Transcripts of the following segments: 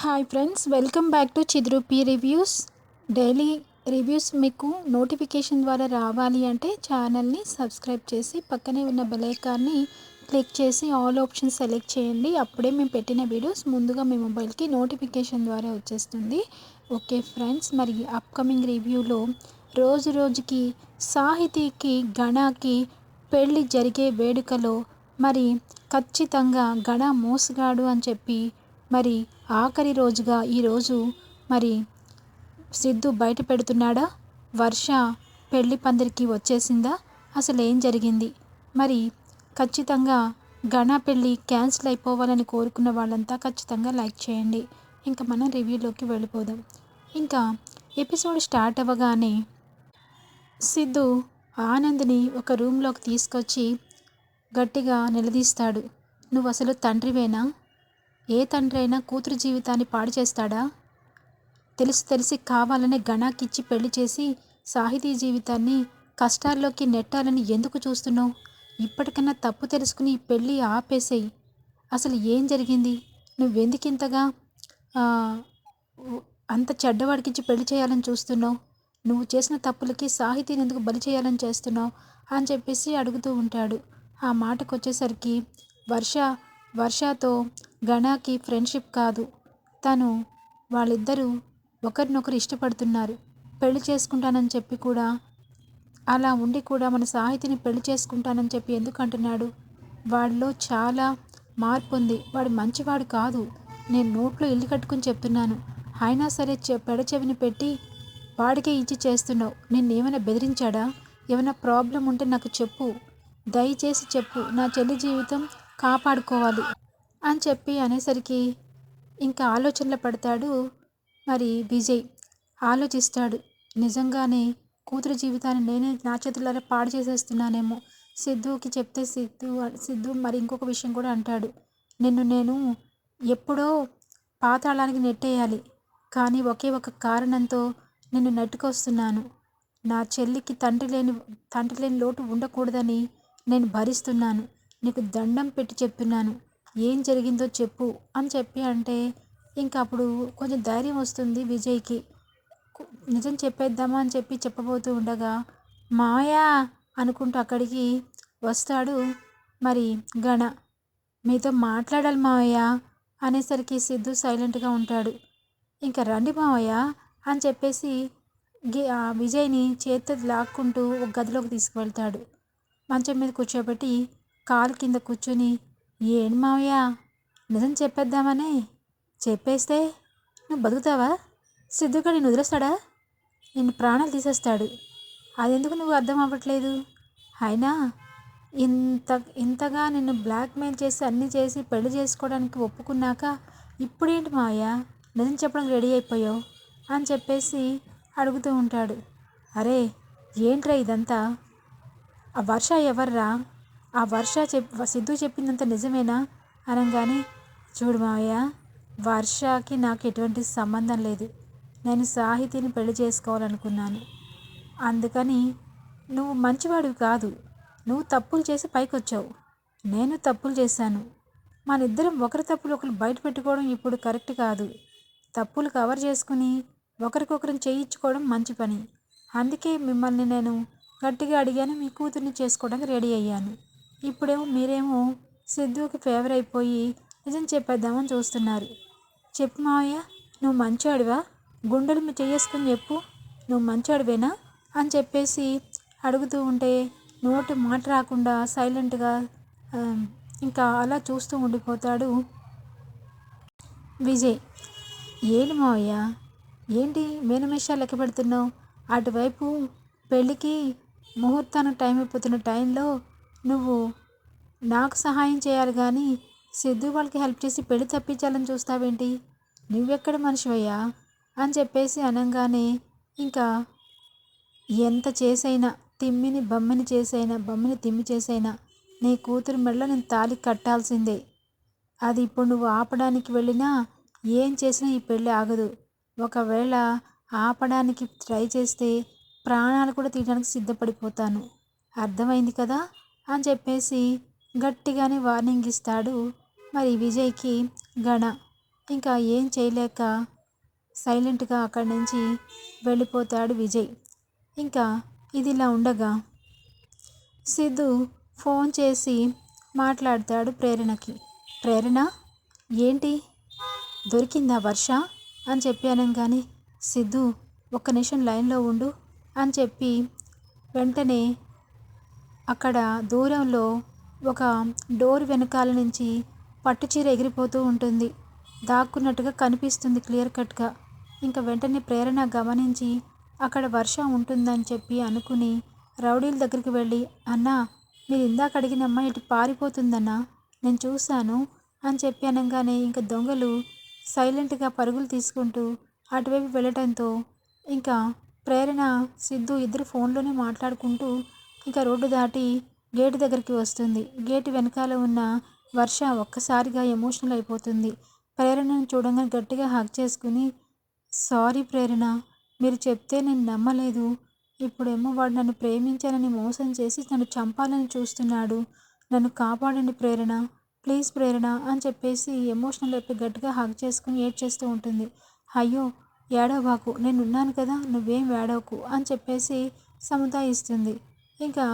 Hi friends welcome back to Chidrupi reviews daily reviews మీకు notification ద్వారా రావాలి అంటే ఛానల్ని సబ్స్క్రైబ్ చేసి పక్కనే ఉన్న బెల్ క్లిక్ చేసి ఆల్ ఆప్షన్ సెలెక్ట్ చేయండి. అప్పుడే మేము పెట్టిన వీడియోస్ ముందుగా మీ మొబైల్కి నోటిఫికేషన్ ద్వారా వచ్చేస్తుంది. ఓకే ఫ్రెండ్స్ మరి అప్కమింగ్ రివ్యూలో రోజు రోజుకి సాహితీకి గణాకి పెళ్ళి జరిగే వేడుకలో మరి ఖచ్చితంగా గణ మోసగాడు అని చెప్పి మరి ఆఖరి రోజుగా ఈరోజు మరి సిద్ధు బయట పెడుతున్నాడా? వర్ష పెళ్ళి పందిరికి వచ్చేసిందా? అసలు ఏం జరిగింది? మరి ఖచ్చితంగా గణ పెళ్ళి క్యాన్సిల్ అయిపోవాలని కోరుకున్న వాళ్ళంతా ఖచ్చితంగా లైక్ చేయండి. ఇంకా మనం రివ్యూలోకి వెళ్ళిపోదాం. ఇంకా ఎపిసోడ్ స్టార్ట్ అవ్వగానే సిద్ధు ఆనంద్ని ఒక రూమ్లోకి తీసుకొచ్చి గట్టిగా నిలదీస్తాడు. నువ్వు అసలు తండ్రివేనా? ఏ తండ్రి అయినా కూతురు జీవితాన్ని పాడు చేస్తాడా? తెలిసి తెలిసి కావాలనే గణాకిచ్చి పెళ్ళి చేసి సాహితీ జీవితాన్ని కష్టాల్లోకి నెట్టాలని ఎందుకు చూస్తున్నావు? ఇప్పటికన్నా తప్పు తెలుసుకుని పెళ్ళి ఆపేసేయి. అసలు ఏం జరిగింది? నువ్వెందుకింతగా అంత చెడ్డవాడికిచ్చి పెళ్ళి చేయాలని చూస్తున్నావు? నువ్వు చేసిన తప్పులకి సాహితీని ఎందుకు బలి చేయాలని చేస్తున్నావు? అని చెప్పేసి అడుగుతూ ఉంటాడు. ఆ మాటకు వచ్చేసరికి వర్ష వర్షతో గణాకి ఫ్రెండ్షిప్ కాదు. తను వాళ్ళిద్దరూ ఒకరినొకరు ఇష్టపడుతున్నారు. పెళ్ళి చేసుకుంటానని చెప్పి కూడా అలా ఉండి కూడా మన సాహితిని పెళ్ళి చేసుకుంటానని చెప్పి ఎందుకు అంటున్నాడు వాడిలో చాలా మార్పు ఉంది. వాడు మంచివాడు కాదు. నేను నోట్లో ఇల్లు కట్టుకుని చెప్తున్నాను. అయినా సరే పెడచెవిని పెట్టి వాడికే ఇచ్చి చేస్తున్నావు. నిన్నేమైనా బెదిరించాడా? ఏమైనా ప్రాబ్లం ఉంటే నాకు చెప్పు. దయచేసి చెప్పు. నా చెల్లి జీవితం కాపాడుకోవాలి అని చెప్పి అనేసరికి ఇంకా ఆలోచనలో పడతాడు మరి విజయ్ ఆలోచిస్తాడు. నిజంగానే కూతురు జీవితాన్ని నేనే నా చేతులారా పాడు చేసేస్తున్నానేమో. సిద్ధుకి చెప్తే సిద్ధు సిద్ధు మరి ఇంకొక విషయం కూడా అంటాడు. నిన్ను నేను ఎప్పుడో పాతాళానికి నెట్టేయాలి. కానీ ఒకే ఒక కారణంతో నిన్ను నెట్టుకొస్తున్నాను. నా చెల్లికి తండ్రి లేని తండ్రి లేని లోటు ఉండకూడదని నేను భరిస్తున్నాను. నీకు దండం పెట్టి చెప్పినాను. ఏం జరిగిందో చెప్పు అని చెప్పి అంటే ఇంకా అప్పుడు కొంచెం ధైర్యం వస్తుంది విజయ్కి. నిజం చెప్పేద్దామా అని చెప్పి చెప్పబోతూ ఉండగా మాయా అనుకుంటూ అక్కడికి వస్తాడు మరి గణ మీతో మాట్లాడాలి మావయ్య అనేసరికి సిద్ధు సైలెంట్గా ఉంటాడు. ఇంకా రండి మావయ్య అని చెప్పేసి విజయ్ని చేతితో లాక్కుంటూ ఒక గదిలోకి తీసుకువెళ్తాడు. మంచం మీద కూర్చోబెట్టి కాలు కింద కూర్చొని ఏం మావయ్య? నిజం చెప్పేద్దామని చెప్పేస్తే నువ్వు బతుకుతావా? సిద్ధుగా నేను వదిలేస్తాడా? నిన్ను ప్రాణాలు తీసేస్తాడు. అదెందుకు నువ్వు అర్థం అవ్వట్లేదు? అయినా ఇంత ఇంతగా నిన్ను బ్లాక్మెయిల్ చేసి అన్నీ చేసి పెళ్ళి చేసుకోవడానికి ఒప్పుకున్నాక ఇప్పుడేంటి మావయ్య? నిజం చెప్పడానికి రెడీ అయిపోయావు? అని చెప్పేసి అడుగుతూ ఉంటాడు. అరే ఏంట్రా ఇదంతా? ఆ వర్ష ఎవర్రా? ఆ వర్ష చెప్ సిద్ధు చెప్పిందంత నిజమేనా? అనగానే చూడు మావయ్య వర్షకి నాకు ఎటువంటి సంబంధం లేదు. నేను సాహితీని పెళ్ళి చేసుకోవాలనుకున్నాను. అందుకని నువ్వు మంచివాడివి కాదు. నువ్వు తప్పులు చేసి పైకి వచ్చావు నేను తప్పులు చేశాను. మన ఇద్దరం ఒకరి తప్పులు ఒకరు బయట పెట్టుకోవడం ఇప్పుడు కరెక్ట్ కాదు. తప్పులు కవర్ చేసుకుని ఒకరికొకరం చేయించుకోవడం మంచి పని. అందుకే మిమ్మల్ని నేను గట్టిగా అడిగాను మీ కూతుర్ని చేసుకోవడానికి రెడీ అయ్యాను. ఇప్పుడేమో మీరేమో సిద్ధుకి ఫేవర్ అయిపోయి నిజం చెప్పేద్దామని చూస్తున్నారు. చెప్పు మావయ్య నువ్వు మంచోడివా? గుండెలు మీ చేసుకుని చెప్పు. నువ్వు మంచోడివేనా? అని చెప్పేసి అడుగుతూ ఉంటే నోటి మాట రాకుండా సైలెంట్గా ఇంకా అలా చూస్తూ ఉండిపోతాడు విజయ్. ఏంటి మావయ్య? ఏంటి మేనమేషాలు లెక్క పెడుతున్నావు? అటువైపు పెళ్ళికి ముహూర్తానికి టైం అయిపోతున్న టైంలో నువ్వు నాకు సహాయం చేయాలి కానీ సిద్ధు వాళ్ళకి హెల్ప్ చేసి పెళ్ళి తప్పించాలని చూస్తావేంటి? నువ్వెక్కడ మనిషివయ్యా? అని చెప్పేసి అనగానే ఇంకా ఎంత చేసైనా తిమ్మిని బమ్మిని చేసైనా బమ్మిని తిమ్మి చేసైనా నీ కూతురు మెడలో నేను తాలి కట్టాల్సిందే. అది ఇప్పుడు నువ్వు ఆపడానికి వెళ్ళినా ఏం చేసినా ఈ పెళ్ళి ఆగదు. ఒకవేళ ఆపడానికి ట్రై చేస్తే ప్రాణాలు కూడా తీయడానికి సిద్ధపడిపోతాను. అర్థమైంది కదా? అని చెప్పేసి గట్టిగానే వార్నింగ్ ఇస్తాడు. మరి విజయ్కి గణ ఇంకా ఏం చేయలేక సైలెంట్గా అక్కడి నుంచి వెళ్ళిపోతాడు విజయ్. ఇంకా ఇదిలా ఉండగా సిద్ధు ఫోన్ చేసి మాట్లాడతాడు ప్రేరణకి. ప్రేరణ? ఏంటి? దొరికిందా వర్ష? అని చెప్పాను కానీ సిద్ధు ఒక్క నిమిషం లైన్లో ఉండు అని చెప్పి వెంటనే అక్కడ దూరంలో ఒక డోర్ వెనకాల నుంచి పట్టుచీర ఎగిరిపోతూ ఉంటుంది. దాక్కున్నట్టుగా కనిపిస్తుంది క్లియర్ కట్గా. ఇంకా వెంటనే ప్రేరణ గమనించి అక్కడ వర్షం ఉంటుందని చెప్పి అనుకుని రౌడీల దగ్గరికి వెళ్ళి అన్నా మీరు ఇందాక అడిగిన అమ్మాయి ఇటు పారిపోతుందన్నా నేను చూశాను అని చెప్పి అనగానే ఇంకా దొంగలు సైలెంట్గా పరుగులు తీసుకుంటూ అటువైపు వెళ్ళటంతో ఇంకా ప్రేరణ సిద్ధు ఇద్దరు ఫోన్లోనే మాట్లాడుకుంటూ ఇంకా రోడ్డు దాటి గేటు దగ్గరికి వస్తుంది. గేటు వెనకాల ఉన్న వర్ష ఒక్కసారిగా ఎమోషనల్ అయిపోతుంది. ప్రేరణను చూడంగానే గట్టిగా హక్ చేసుకుని సారీ ప్రేరణ మీరు చెప్తే నేను నమ్మలేదు. ఇప్పుడేమో వాడు నన్ను ప్రేమించానని మోసం చేసి నన్ను చంపాలని చూస్తున్నాడు. నన్ను కాపాడండి ప్రేరణ ప్లీజ్ ప్రేరణ అని చెప్పేసి ఎమోషనల్ అయిపోయి గట్టిగా హగ్ చేసుకుని ఏడ్ చేస్తూ ఉంటుంది. అయ్యో ఏడవబాకు నేను ఉన్నాను కదా నువ్వేం ఏడవకు అని చెప్పేసి సముదాయిస్తుంది. ఇంకా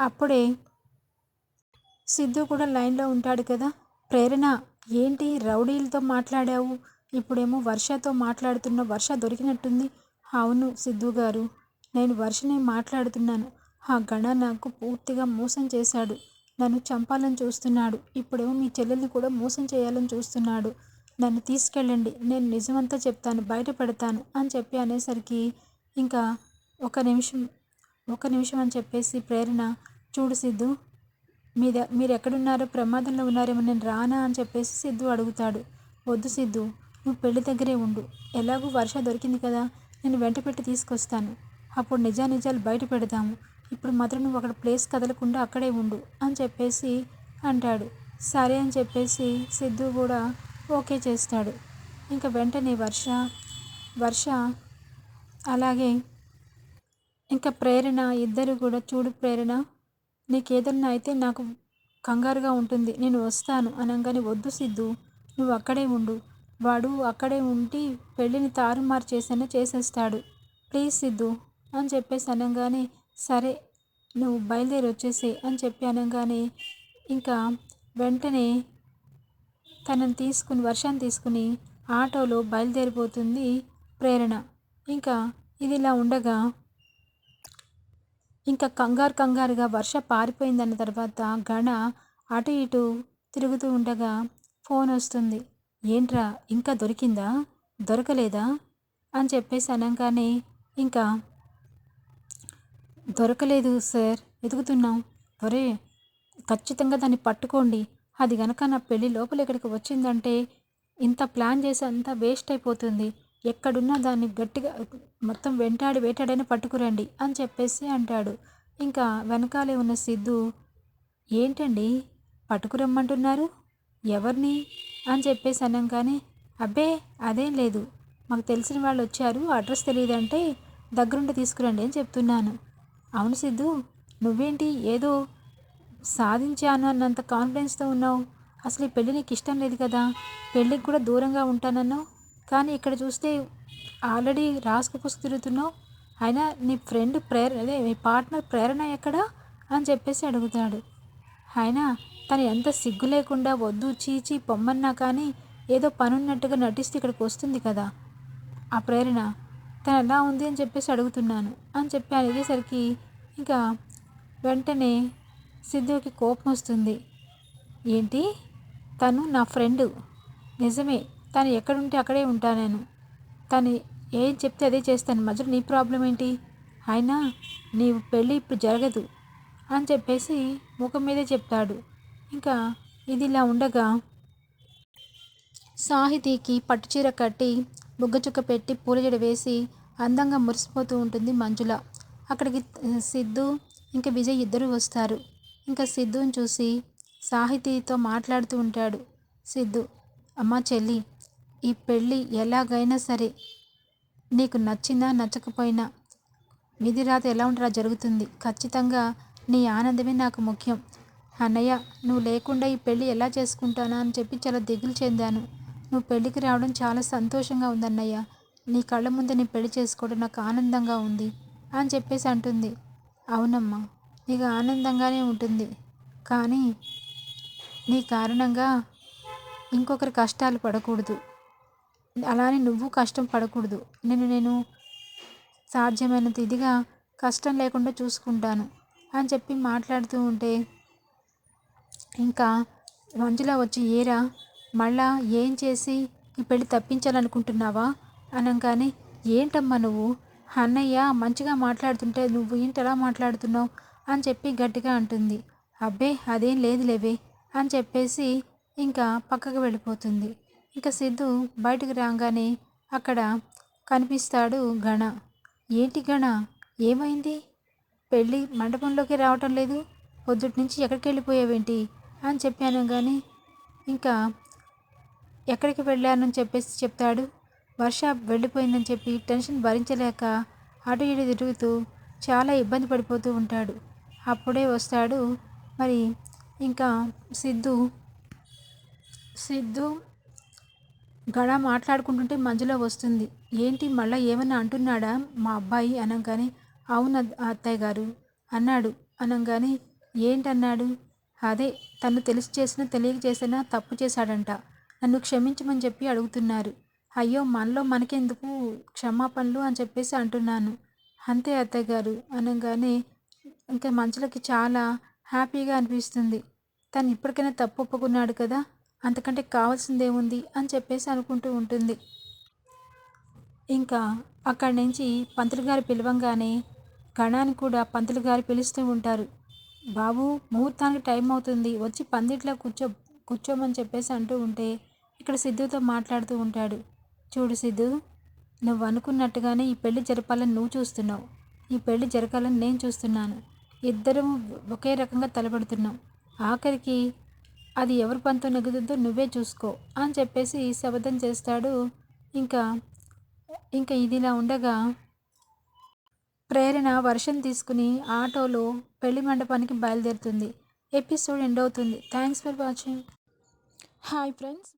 అప్పుడే సిద్ధు కూడా లైన్లో ఉంటాడు కదా. ప్రేరణ ఏంటి రౌడీలతో మాట్లాడావు? ఇప్పుడేమో వర్షతో మాట్లాడుతున్న వర్ష దొరికినట్టుంది. అవును సిద్ధు గారు నేను వర్షనే మాట్లాడుతున్నాను. ఆ గణ నాకు పూర్తిగా మోసం చేశాడు. నన్ను చంపాలని చూస్తున్నాడు. ఇప్పుడేమో మీ చెల్లెల్ని కూడా మోసం చేయాలని చూస్తున్నాడు. నన్ను తీసుకెళ్ళండి నేను నిజమంతా చెప్తాను బయట పెడతాను అని చెప్పి అనేసరికి ఇంకా ఒక నిమిషం ఒక నిమిషం అని చెప్పేసి ప్రేరణ చూడు సిద్ధు మీద మీరు ఎక్కడున్నారో ప్రమాదంలో ఉన్నారేమో నేను రానా అని చెప్పేసి సిద్ధు అడుగుతాడు. వద్దు సిద్ధు నువ్వు పెళ్ళి దగ్గరే ఉండు. ఎలాగూ వర్ష దొరికింది కదా నేను వెంట పెట్టి తీసుకొస్తాను. అప్పుడు నిజానిజాలు బయట పెడతాము. ఇప్పుడు మాత్రం నువ్వు అక్కడ ప్లేస్ కదలకుండా అక్కడే ఉండు అని చెప్పేసి అంటాడు. సరే అని చెప్పేసి సిద్ధు కూడా ఓకే చేస్తాడు. ఇంకా వెంటనే వర్ష వర్ష అలాగే ఇంకా ప్రేరణ ఇద్దరు కూడా చూడు ప్రేరణ నీకు ఏదన్నా అయితే నాకు కంగారుగా ఉంటుంది. నేను వస్తాను అనగానే వద్దు సిద్ధు నువ్వు అక్కడే ఉండు. వాడు అక్కడే ఉండి పెళ్ళిని తారుమారు చేసైనా చేసేస్తాడు. ప్లీజ్ సిద్ధు అని చెప్పేసి అనగానే సరే నువ్వు బయలుదేరి వచ్చేసి అని చెప్పి అనగానే ఇంకా వెంటనే తనని తీసుకుని వర్షాన్ని తీసుకుని ఆటోలో బయలుదేరిపోతుంది ప్రేరణ. ఇంకా ఇది ఇలా ఉండగా ఇంకా కంగారు కంగారుగా వర్ష పారిపోయిందన్న తర్వాత గణ అటు ఇటు తిరుగుతూ ఉండగా ఫోన్ వస్తుంది. ఏంట్రా ఇంకా దొరికిందా? దొరకలేదా? అని చెప్పేసి అనగానే ఇంకా దొరకలేదు సార్ ఎదుగుతున్నాం. ఒరే ఖచ్చితంగా దాన్ని పట్టుకోండి. అది గనక నా పెళ్ళి లోపల ఇక్కడికి వచ్చిందంటే ఇంత ప్లాన్ చేసి అంతా వేస్ట్ అయిపోతుంది. ఎక్కడున్నా దాన్ని గట్టిగా మొత్తం వెంటాడి వేటాడైనా పట్టుకురండి అని చెప్పేసి అంటాడు. ఇంకా వెనకాలే ఉన్న సిద్ధు ఏంటండి? పట్టుకురమ్మంటున్నారు? ఎవరిని? అని చెప్పేసి అన్నాం కానీ అబ్బే అదేం లేదు. మాకు తెలిసిన వాళ్ళు వచ్చారు. అడ్రస్ తెలియదంటే దగ్గరుండి తీసుకురండి అని చెప్తున్నాను. అవును సిద్ధు నువ్వేంటి? ఏదో సాధించాను అన్నంత కాన్ఫిడెన్స్తో ఉన్నావు. అసలు ఈ పెళ్ళి నీకు ఇష్టం లేదు కదా. పెళ్ళికి కూడా దూరంగా ఉంటానన్నావు. కానీ ఇక్కడ చూస్తే ఆల్రెడీ రాసుకు తిరుగుతున్నావు. అయినా నీ ఫ్రెండ్ ప్రేర అదే మీ పార్ట్నర్ ప్రేరణ ఎక్కడా? అని చెప్పేసి అడుగుతాడు. అయినా తను ఎంత సిగ్గు లేకుండా వద్దు చీచి పొమ్మన్నా కానీ ఏదో పనున్నట్టుగా నటిస్తే ఇక్కడికి వస్తుంది కదా. ఆ ప్రేరణ తను ఎలా ఉంది అని చెప్పేసి అడుగుతున్నాను అని చెప్పి అడిగేసరికి ఇంకా వెంటనే సిద్ధుకి కోపం వస్తుంది. ఏంటి? తను నా ఫ్రెండు నిజమే. తను ఎక్కడుంటే అక్కడే ఉంటా నేను. తను ఏం చెప్తే అదే చేస్తాను. మధ్యలో నీ ప్రాబ్లం ఏంటి? అయినా నీ పెళ్ళి ఇప్పుడు జరగదు అని చెప్పేసి ముఖం మీదే చెప్తాడు. ఇంకా ఇది ఇలా ఉండగా సాహితీకి పట్టుచీర కట్టి బుగ్గచుక్క పెట్టి పూలజడ వేసి అందంగా మురిసిపోతూ ఉంటుంది మంజుల. అక్కడికి సిద్ధు ఇంకా విజయ్ ఇద్దరు వస్తారు. ఇంకా సిద్ధుని చూసి సాహితీతో మాట్లాడుతూ ఉంటాడు సిద్ధు. అమ్మ చెల్లి ఈ పెళ్ళి ఎలాగైనా సరే నీకు నచ్చినా నచ్చకపోయినా విధి రాత ఎలా ఉంటారో జరుగుతుంది? ఖచ్చితంగా నీ ఆనందమే నాకు ముఖ్యం. అన్నయ్య నువ్వు లేకుండా ఈ పెళ్ళి ఎలా చేసుకుంటానా అని చెప్పి చాలా దిగులు చెందాను. నువ్వు పెళ్ళికి రావడం చాలా సంతోషంగా ఉందన్నయ్య. నీ కళ్ళ ముందు నీ పెళ్ళి చేసుకోవడం నాకు ఆనందంగా ఉంది అని చెప్పేసి అంటుంది. అవునమ్మా నీకు ఆనందంగానే ఉంటుంది. కానీ నీ కారణంగా ఇంకొకరి కష్టాలు పడకూడదు. అలానే నువ్వు కష్టం పడకూడదు. నేను నేను సాధ్యమైనంత ఇదిగా కష్టం లేకుండా చూసుకుంటాను అని చెప్పి మాట్లాడుతూ ఉంటే ఇంకా మంజుల వచ్చి ఏరా మళ్ళా ఏం చేసి ఈ పెళ్ళి తప్పించాలనుకుంటున్నావా? అనగానే ఏంటమ్మా నువ్వు? అన్నయ్య మంచిగా మాట్లాడుతుంటే నువ్వు ఏంటి ఎలా మాట్లాడుతున్నావు? అని చెప్పి గట్టిగా అంటుంది. అబ్బే అదేం లేదు లేవే అని చెప్పేసి ఇంకా పక్కకు వెళ్ళిపోతుంది. ఇంకా సిద్ధు బయటకు రాగానే అక్కడ కనిపిస్తాడు గణ ఏంటి గణ ఏమైంది? పెళ్ళి మండపంలోకి రావటం లేదు. పొద్దుటి నుంచి ఎక్కడికి వెళ్ళిపోయావేంటి అని చెప్పాను కానీ ఇంకా ఎక్కడికి వెళ్ళానని చెప్పేసి చెప్తాడు. వర్ష వెళ్ళిపోయిందని చెప్పి టెన్షన్ భరించలేక అటు ఇటు తిరుగుతూ చాలా ఇబ్బంది పడిపోతూ ఉంటాడు. అప్పుడే వస్తాడు. మరి ఇంకా సిద్ధు సిద్ధు గడ మాట్లాడుకుంటుంటే మధ్యలో వస్తుంది. ఏంటి మళ్ళీ ఏమన్నా అంటున్నాడా? మా అబ్బాయి అనగానే అవును అత్తయ్య గారు అన్నాడు. అనగానే ఏంటన్నాడు? అదే తను తెలిసి చేసినా తెలియక చేసినా తప్పు చేశాడంట. నన్ను క్షమించమని చెప్పి అడుగుతున్నారు. అయ్యో మనలో మనకెందుకు క్షమాపణలు అని చెప్పేసి అంటున్నాను. అంతే అత్తయ్య గారు అనగానే ఇంకా మనుషులకి చాలా హ్యాపీగా అనిపిస్తుంది. తను ఇప్పటికైనా తప్పు ఒప్పుకున్నాడు కదా? అంతకంటే కావాల్సిందేముంది అని చెప్పేసి అనుకుంటూ ఉంటుంది. ఇంకా అక్కడి నుంచి పంతులు గారు పిలవంగానే గణాన్ని కూడా పంతులు గారు పిలుస్తూ ఉంటారు. బాబు ముహూర్తానికి టైం అవుతుంది. వచ్చి పందిట్లో కూర్చో కూర్చోమని చెప్పేసి అంటూ ఉంటే ఇక్కడ సిద్ధుతో మాట్లాడుతూ ఉంటాడు. చూడు సిద్ధు నువ్వు అనుకున్నట్టుగానే ఈ పెళ్ళి జరపాలని నువ్వు చూస్తున్నావు. ఈ పెళ్ళి జరగాలని నేను చూస్తున్నాను. ఇద్దరం ఒకే రకంగా తలపడుతున్నాం. ఆఖరికి అది ఎవరి పంతో నెగ్గుతుందో నువ్వే చూసుకో అని చెప్పేసి శబదం చేస్తాడు. ఇంకా ఇంకా ఇదిలా ఉండగా ప్రేరణ వర్షం తీసుకుని ఆటోలో పెళ్ళి మండపానికి బయలుదేరుతుంది. ఎపిసోడ్ ఎండ్ అవుతుంది. Thanks for watching. Hi friends.